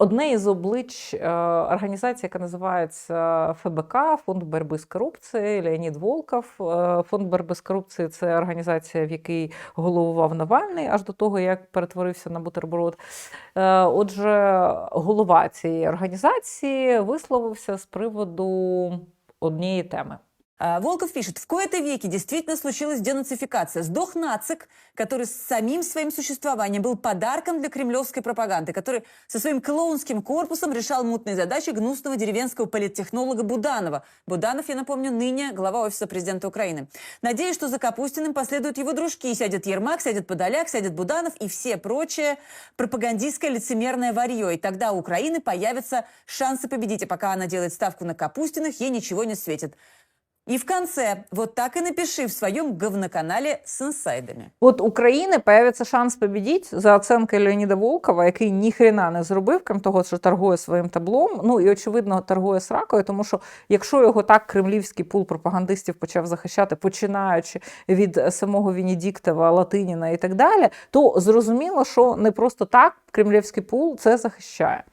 Одне із облич е, організації, яка називається ФБК, Фонд боротьби з корупцією, Леонід Волков. Е, Фонд боротьби з корупцією це організація, в якій головував Навальний аж до того, як перетворився на бутерброд. Е, Отже, голова цієї організації висловився з приводу однієї теми. А, Волков пишет, в кои-то веке действительно случилась денацификация. Сдох нацик, который самим своим существованием был подарком для кремлевской пропаганды, который со своим клоунским корпусом решал мутные задачи гнусного деревенского политтехнолога Буданова. Буданов, я напомню, ныне глава Офиса президента Украины. Надеюсь, что за Капустиным последуют его дружки. Сядет Ермак, сядет Подоляк, сядет Буданов и все прочее пропагандистское лицемерное варье. И тогда у Украины появятся шансы победить. А пока она делает ставку на Капустиных, ей ничего не светит. И в конце, вот так и напиши в своем говноканале с инсайдами. От України появиться шанс побідіть за оценкою Леоніда Волкова, який ніхрена не зробив, крім того, що торгує своїм таблом. Ну і очевидно торгує сракою, тому що якщо його так кремлівський пул пропагандистів почав захищати, починаючи від самого Венедіктова, Латиніна і так далі, то зрозуміло, що не просто так кремлівський пул це захищає.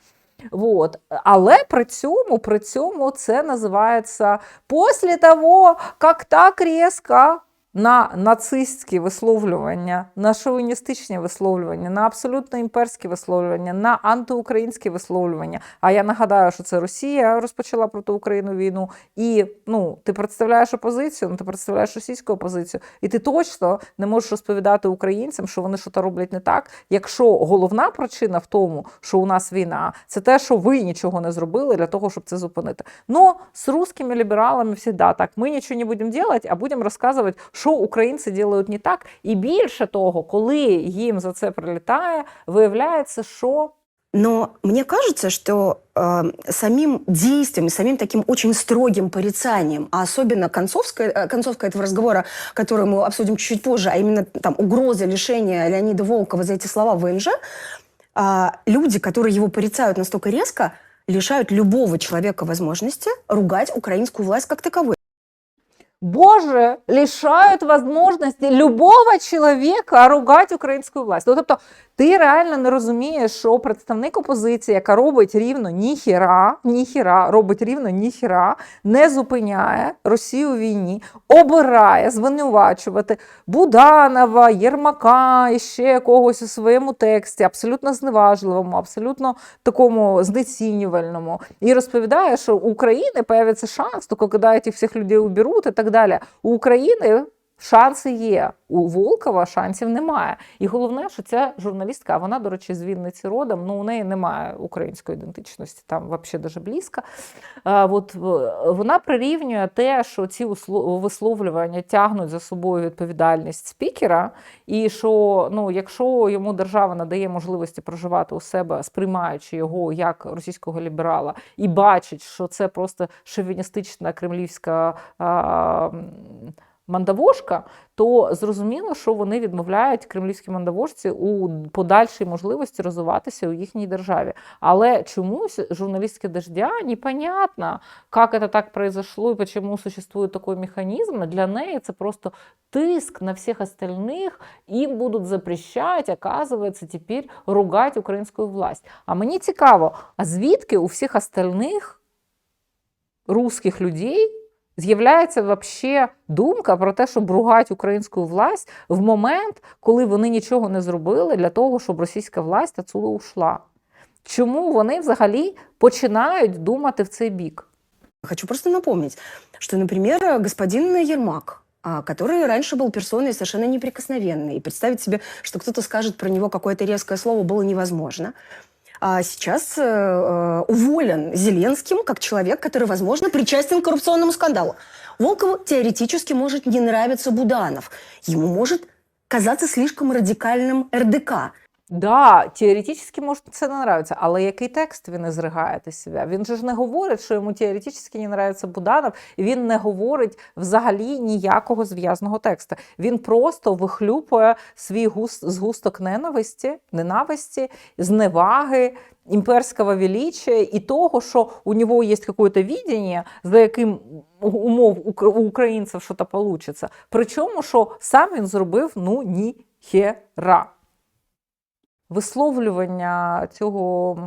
Вот. Але при цьому, при цьому це називається після того, як так різко на нацистські висловлювання, на шовіністичні висловлювання, на абсолютно імперські висловлювання, на антиукраїнські висловлювання. А я нагадаю, що це Росія розпочала проти України війну. І ну, ти представляєш опозицію, ну ти представляєш російську опозицію, і ти точно не можеш розповідати українцям, що вони щось роблять не так, якщо головна причина в тому, що у нас війна, це те, що ви нічого не зробили для того, щоб це зупинити. Но з русскими лібералами завжди так. Ми нічого не будемо робити, а будемо розказувати, що українці роблять не так. І більше того, коли їм за це прилітає, виявляється, що Но мне кажется, что э, самим действием, самим таким очень строгим порицанием, а особенно концовская, э, концовка этого разговора, который мы обсудим чуть-чуть позже, а именно там угроза лишения Леонида Волкова за эти слова ВНЖ, э, люди, которые его порицают настолько резко, лишают любого человека возможности ругать украинскую власть как таковую. Боже, лишають можливості любого чоловіка ругати українську власть. Ну, тобто, ти реально не розумієш, що представник опозиції, яка робить рівно ніхіра, ніхіра, робить рівно ніхіра, не зупиняє Росію у війні, обирає звинувачувати Буданова, Єрмака і ще якогось у своєму тексті, абсолютно зневажливому, абсолютно такому знецінювальному, і розповідає, що у України появиться шанс, тільки коли цих всіх людей уберуть і так далі. У України шанси є. У Волкова шансів немає. І головне, що ця журналістка, вона, до речі, з Вінниці родом, ну у неї немає української ідентичності, там взагалі дуже близько. А, от, вона прирівнює те, що ці висловлювання тягнуть за собою відповідальність спікера, і що ну, якщо йому держава надає можливості проживати у себе, сприймаючи його як російського ліберала, і бачить, що це просто шовіністична кремлівська. А, Мандавошка, то зрозуміло, що вони відмовляють кремлівські мандавошці у подальшій можливості розвиватися у їхній державі. Але чомусь журналістки дождя непонятно, як це так произошло і чому существує такий механізм. Для неї це просто тиск на всіх остальних, їм будуть запрещати, оказується, тепер ругати українську власть. А мені цікаво, а звідки у всіх остальних русських людей з'являється вообще думка про те, щоб ругати українську власть в момент, коли вони нічого не зробили для того, щоб російська власть отсюди ушла. Чому вони взагалі починають думати в цей бік? Хочу просто напомнить, что, например, господин Ермак, а, который раньше был персоной совершенно неприкосновенной, и представить себе, что кто-то скажет про него какое-то резкое слово, было невозможно. А сейчас э, э, уволен Зеленским как человек, который, возможно, причастен к коррупционному скандалу. Волкову теоретически может не нравиться Буданов. Ему может казаться слишком радикальным РДК. Да, теоретично може це не нравиться, але який текст він ізригає до себе? Він же ж не говорить, що йому теоретично не нравиться Буданов, і він не говорить взагалі ніякого зв'язного тексту. Він просто вихлюпує свій густ, згусток ненависті, ненависті, зневаги, імперського величия і того, що у нього є якесь видіння, за яким умов у українців щось вийде. Причому, що сам він зробив ну ніхера висловлювання цього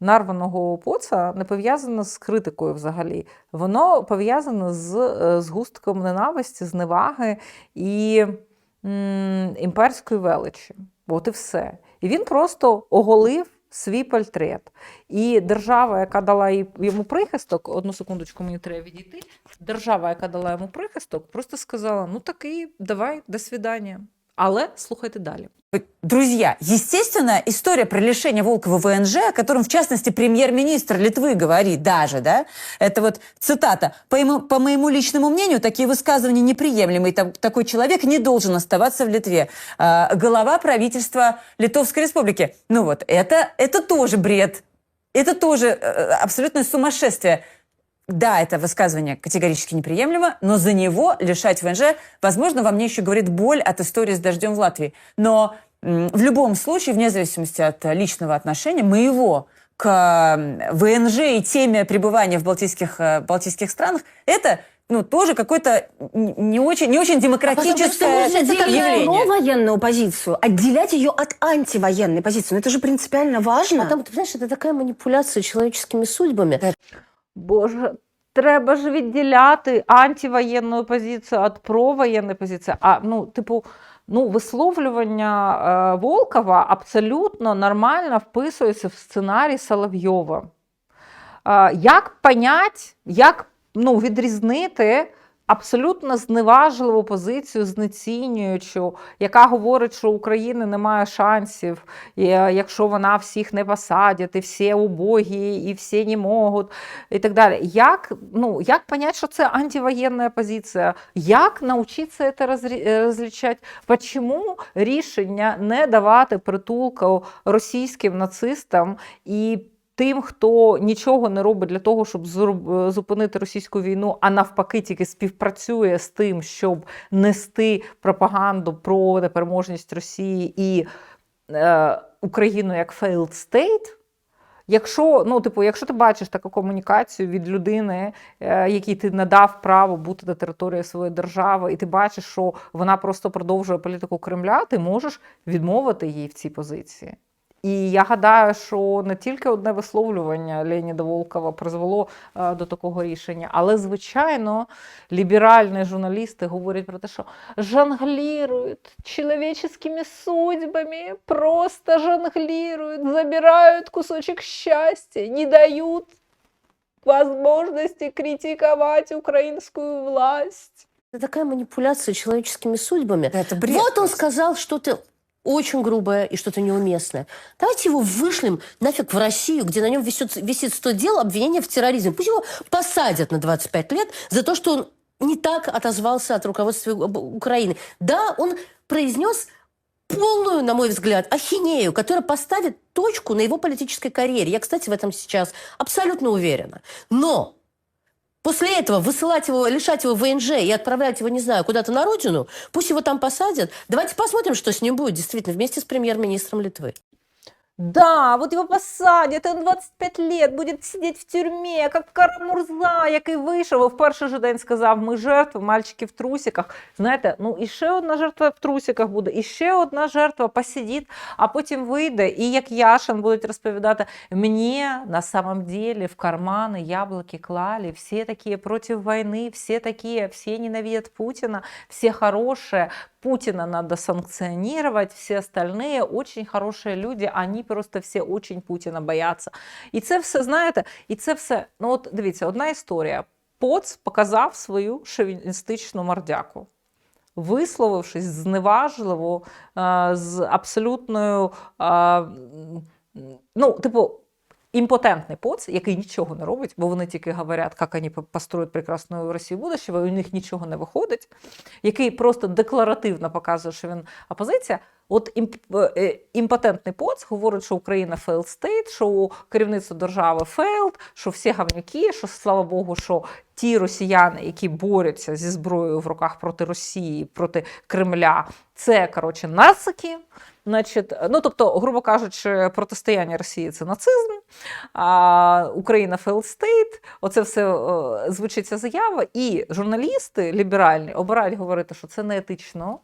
нарваного поца не пов'язано з критикою взагалі. Воно пов'язане з е, згустком ненависті, зневаги і імперської величі. От і все. І він просто оголив свій портрет. І держава, яка дала йому прихисток, одну секундочку, мені треба відійти. Держава, яка дала йому прихисток, просто сказала: ну такий, давай, до свидання. Але слухайте далі. Друзья, естественно, история про лишение Волкова ВНЖ, о котором, в частности, премьер-министр Литвы говорит даже, да, это вот цитата, по, ему- по моему личному мнению, такие высказывания неприемлемы, и та- такой человек не должен оставаться в Литве. А, голова правительства Литовской Республики. Ну вот, это, это тоже бред, это тоже э, абсолютное сумасшествие. Да, это высказывание категорически неприемлемо, но за него лишать ВНЖ, возможно, во мне еще говорит боль от истории с дождем в Латвии. Но в любом случае, вне зависимости от личного отношения моего к ВНЖ и теме пребывания в балтийских, э, балтийских странах, это ну, тоже какое-то не очень, не очень демократическое Это когда явление. про военную позицию, отделять ее от антивоенной позиции. Ну это же принципиально важно. А там, ты понимаешь, это такая манипуляция человеческими судьбами. Боже, треба ж відділяти антивоєнну позицію від провоєнної позиції. А ну, типу, ну, висловлювання е, Волкова абсолютно нормально вписується в сценарій Соловйова. Е, як понять, як ну, відрізнити абсолютно зневажливу позицію, знецінюючу, яка говорить, що України немає шансів, е, якщо вона всіх не посадять, і всі убогі, і всі не можуть, і так далі. Як, ну, як понять, що це антивоєнна позиція? Як навчитися це е, розлічати? Почому рішення не давати притулку російським нацистам і тим, хто нічого не робить для того, щоб е, зупинити російську війну, а навпаки, тільки співпрацює з тим, щоб нести пропаганду про непереможність Росії і е, Україну як failed state, Якщо, ну, типу, якщо ти бачиш таку комунікацію від людини, е, якій ти надав право бути на території своєї держави, і ти бачиш, що вона просто продовжує політику Кремля, ти можеш відмовити їй в цій позиції. І я гадаю, що не тільки одне висловлювання Леоніда Волкова призвело е, до такого рішення, але, звичайно, ліберальні журналісти говорять про те, що жонглирують человеческими судьбами, просто жонглируют, забирают кусочек счастья, не дают возможности критиковать украинскую власть. Это такая манипуляция человеческими судьбами. Это бред вот он сказал что-то очень грубое и что-то неуместное. Давайте его вышлем нафиг в Россию, где на нем висит, висит 100 дел обвинения в терроризме. Пусть его посадят на 25 лет за то, что он не так отозвался от руководства Украины. Да, он произнес полную, на мой взгляд, ахинею, которая поставит точку на его политической карьере. Я, кстати, в этом сейчас абсолютно уверена. Но После этого высылать его, лишать его ВНЖ и отправлять его, не знаю, куда-то на родину, пусть его там посадят. Давайте посмотрим, что с ним будет действительно вместе с премьер-министром Литвы. Да, вот его посадят, и он 25 лет будет сидеть в тюрьме, как Карамурза, який вийшов і в перший же день сказав, ми жертви, мальчики в трусиках. Знаєте, ну і одна жертва в трусиках буде, і одна жертва посидить, а потім вийде, і як Яшин будуть розповідати, мені на самом деле в кармани яблуки клали, всі такі проти війни, всі такі, всі ненавидят Путина, всі хорошие, Путина надо санкционировать, все остальные очень хорошие люди, они просто всі очень Путіна бояться. І це все, знаєте, і це все, ну от дивіться, одна історія. Поц показав свою шовіністичну мордяку. Висловившись зневажливо, з абсолютною, ну, типу, імпотентний поц, який нічого не робить, бо вони тільки говорять, як вони построють прекрасну Росію будущего, і у них нічого не виходить, який просто декларативно показує, що він опозиція. От імп, е, імпотентний поц говорить, що Україна failed state, що керівництво держави failed, що всі гавнюки, що слава Богу, що ті росіяни, які борються зі зброєю в руках проти Росії, проти Кремля, це коротше нацики. Значить, ну тобто, грубо кажучи, протистояння Росії це нацизм, а Україна state, Оце все е, звучить ця заява, і журналісти ліберальні обирають говорити, що це неетично.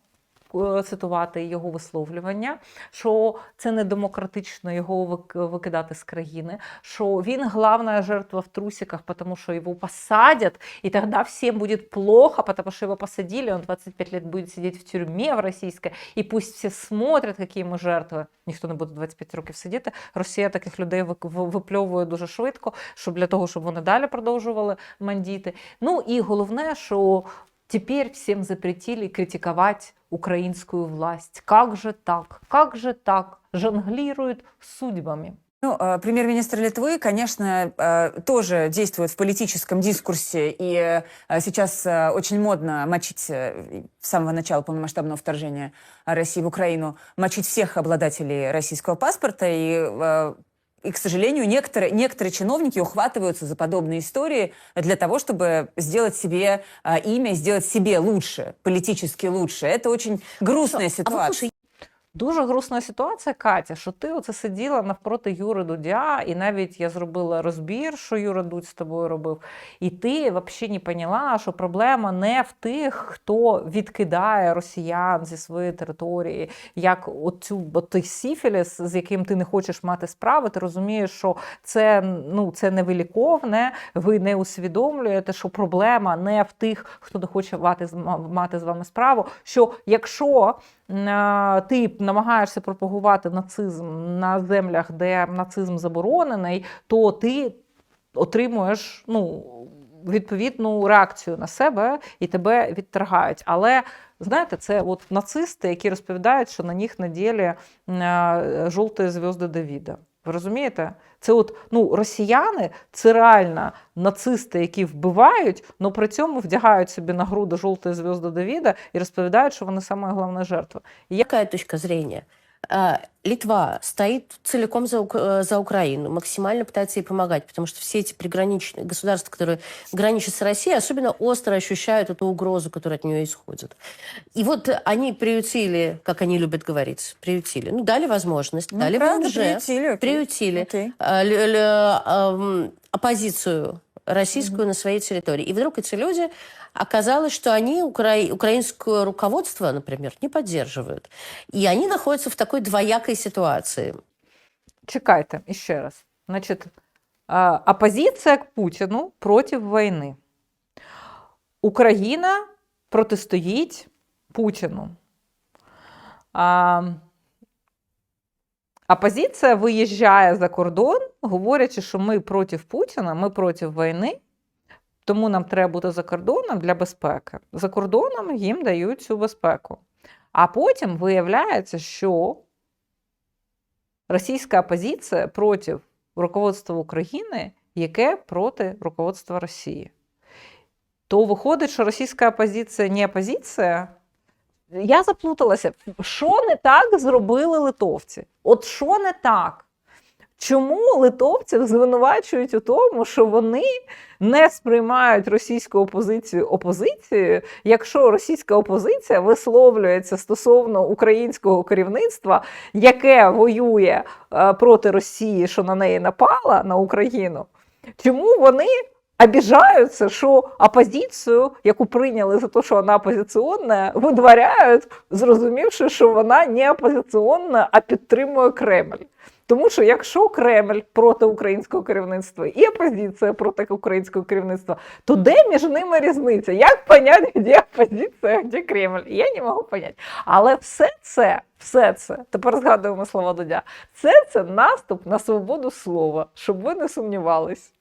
Цитувати його висловлювання, що це не демократично його вик- викидати з країни, що він главная жертва в трусиках, тому що його посадять, і тоді всім буде плохо, тому що його посадили, он 25 лет буде сидіти в тюрмі в російській, і пусть всі смотрять, які ми жертви. Ніхто не буде 25 років сидіти. Росія таких людей випльовує дуже швидко, щоб для того, щоб вони далі продовжували мандіти. Ну і головне, що теперь всем запретили критиковать украинскую власть. Как же так? Как же так? Жонглируют судьбами. Ну, э, премьер-министр Литвы, конечно, э, тоже действует в политическом дискурсе, и э, сейчас очень модно мочить с самого начала полномасштабного вторжения России в Украину, мочить всех обладателей российского паспорта, и и, к сожалению, некоторые, некоторые чиновники ухватываются за подобные истории для того, чтобы сделать себе э, имя, сделать себе лучше, политически лучше. Это очень грустная А вот ситуация. слушай, Дуже грустна ситуація, Катя, що ти оце сиділа навпроти Юри Дудя, і навіть я зробила розбір, що Юра Дудь з тобою робив. І ти взагалі не поняла, що проблема не в тих, хто відкидає росіян зі своєї території, як оцю той сіфіліс, з яким ти не хочеш мати справи. Ти розумієш, що це ну це невиліковне, ви не усвідомлюєте, що проблема не в тих, хто не хоче мати, з- вами справу. Що якщо ти намагаєшся пропагувати нацизм на землях, де нацизм заборонений, то ти отримуєш ну, відповідну реакцію на себе і тебе відторгають. Але знаєте, це от нацисти, які розповідають, що на них наділи ділі жовті зв'язки Давіда. Ви розумієте? Це от ну, росіяни це реально нацисти, які вбивають, але при цьому вдягають собі на груди жовтої зв'язки Давіда і розповідають, що вони саме головна жертва. Яка точка зрения? А, Литва стоит целиком за, Ук- э, за Украину, максимально пытается ей помогать, потому что все эти приграничные государства, которые граничат с Россией, особенно остро ощущают эту угрозу, которая от нее исходит. И вот они приютили, как они любят говорить, приютили, ну, дали возможность, Ну, дали правда, ВНЖ, приютили, окей. приютили Окей. а, лю- лю- ам, оппозицию российскую на своей территории. И вдруг эти люди оказалось, что они укра- украинское руководство, например, не поддерживают. И они находятся в такой двоякой ситуации. Чекайте іще раз. Значить, а, опозиція к Путіну проти війни. Україна протистоїть Путіну. Опозиція виїжджає за кордон, говорячи, що ми проти Путіна, ми проти війни, тому нам треба бути за кордоном для безпеки. За кордоном їм дають цю безпеку. А потім виявляється, що російська опозиція проти руководства України, яке проти руководства Росії. То виходить, що російська опозиція не опозиція. Я заплуталася, що не так зробили литовці? От що не так? Чому литовців звинувачують у тому, що вони не сприймають російську опозицію опозицією, якщо російська опозиція висловлюється стосовно українського керівництва, яке воює е, проти Росії, що на неї напала на Україну? Чому вони обіжаються, що опозицію, яку прийняли за те, що вона опозиційна, видворяють, зрозумівши, що вона не опозиційна, а підтримує Кремль? Тому що якщо Кремль проти українського керівництва і опозиція проти українського керівництва, то де між ними різниця? Як поняти, де опозиція, де Кремль? Я не можу поняти. Але все це, все це, тепер згадуємо слова Дудя, все це наступ на свободу слова, щоб ви не сумнівались.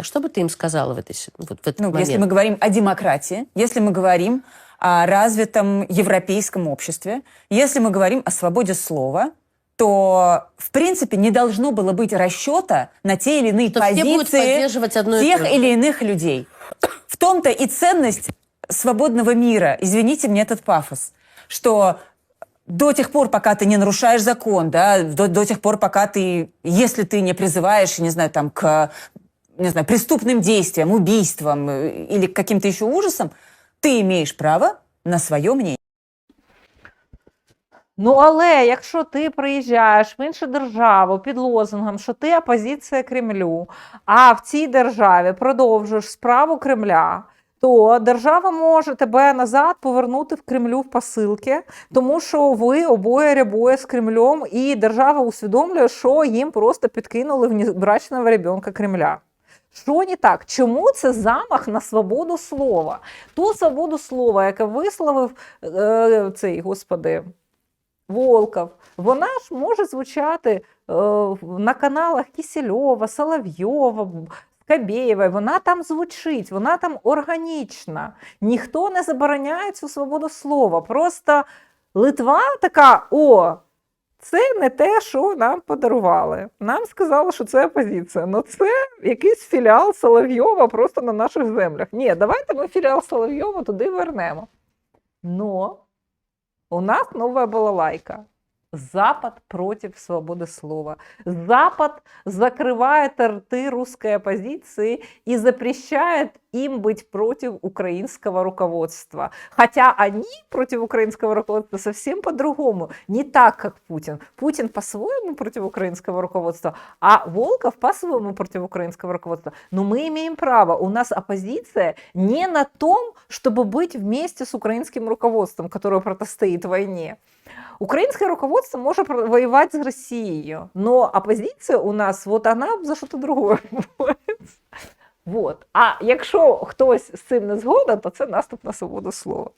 Что бы ты им сказала в, этой, вот в этот Ну, момент? если мы говорим о демократии, если мы говорим о развитом европейском обществе, если мы говорим о свободе слова, то, в принципе, не должно было быть расчета на те или иные Что будут позиции тех или иных людей. В том-то и ценность свободного мира, извините мне этот пафос, что до тех пор, пока ты не нарушаешь закон, да, до, до тех пор, пока ты, если ты не призываешь, не знаю, там, к не знаю, преступным действиям, убийствам э, или к каким-то еще ужасам, ты имеешь право на свое мнение. Ну, але якщо ти приїжджаєш в іншу державу під лозунгом, що ти опозиція Кремлю, а в цій державі продовжуєш справу Кремля, то держава може тебе назад повернути в Кремлю в посилки, тому що ви обоє рябоє з Кремлем, і держава усвідомлює, що їм просто підкинули внебрачного ребенка Кремля. Що не так? Чому це замах на свободу слова? Ту свободу слова, яке висловив е, цей господи Волков, вона ж може звучати е, на каналах Кісельова, Соловйова, Скабєєва. Вона там звучить, вона там органічна. Ніхто не забороняє цю свободу слова. Просто Литва така: о, це не те, що нам подарували. Нам сказали, що це опозиція. Ну це якийсь філіал Соловйова просто на наших землях. Ні, давайте ми філіал Соловйова туди вернемо. Но у нас новая балалайка. Запад против свободы слова. Запад закрывает рты русской оппозиции и запрещает им быть против украинского руководства. Хотя они против украинского руководства совсем по-другому. Не так, как Путин. Путин по-своему против украинского руководства, а Волков по-своему против украинского руководства. Но мы имеем право. У нас оппозиция не на том, чтобы быть вместе с украинским руководством, которое противостоит войне. Украинское руководство может воевать с Россией, но оппозиция у нас, вот она за что-то другое. Вот. А якщо хтось з цим не згоден, то це наступ на свободу слова.